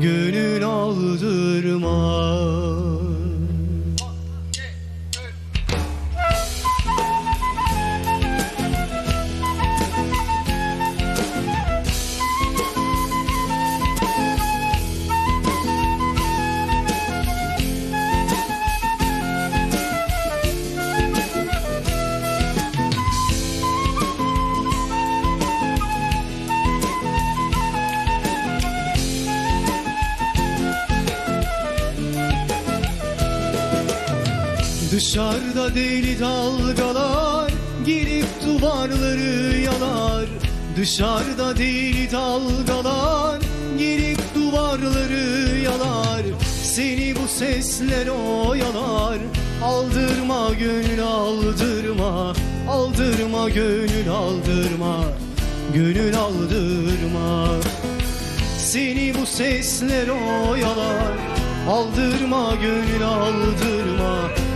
Gönül aldırma Dışarıda deli dalgalar Girip duvarları yalar. Dışarıda deli dalgalar Girip duvarları yalar. Seni bu sesler oyalar. Aldırma gönül aldırma. Aldırma gönül aldırma. Gönül aldırma. Seni bu sesler oyalar. Aldırma gönül aldırma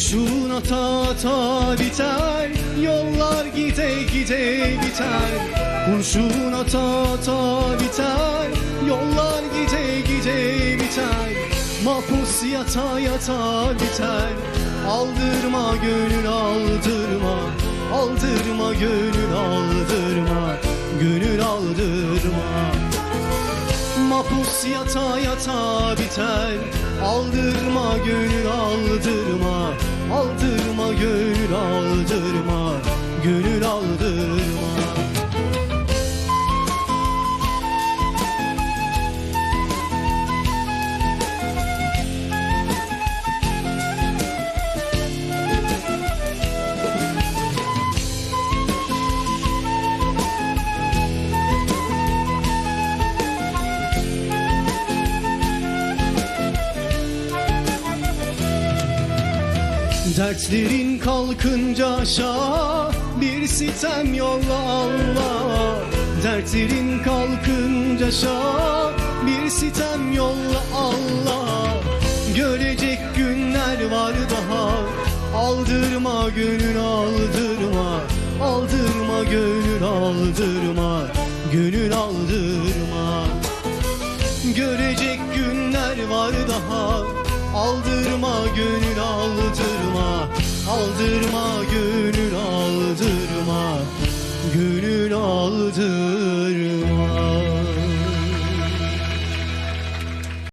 Kurşun ata ata biter Yollar gide gide biter. Kurşun ata ata biter Yollar gide gide biter. Mahpus yata yata biter. Aldırma gönül aldırma. Aldırma gönül aldırma. Gönül aldırma. Mapus yata yata biter. Aldırma gönül aldırma Aldırma gönül Dertlerin kalkınca aşağı Bir sitem yolla Allah. Dertlerin kalkınca aşağı Bir sitem yolla Allah. Görecek günler var daha Aldırma gönül aldırma. Aldırma gönül aldırma. Gönül aldırma. Görecek günler var daha Aldırma gönül kaldırma gönül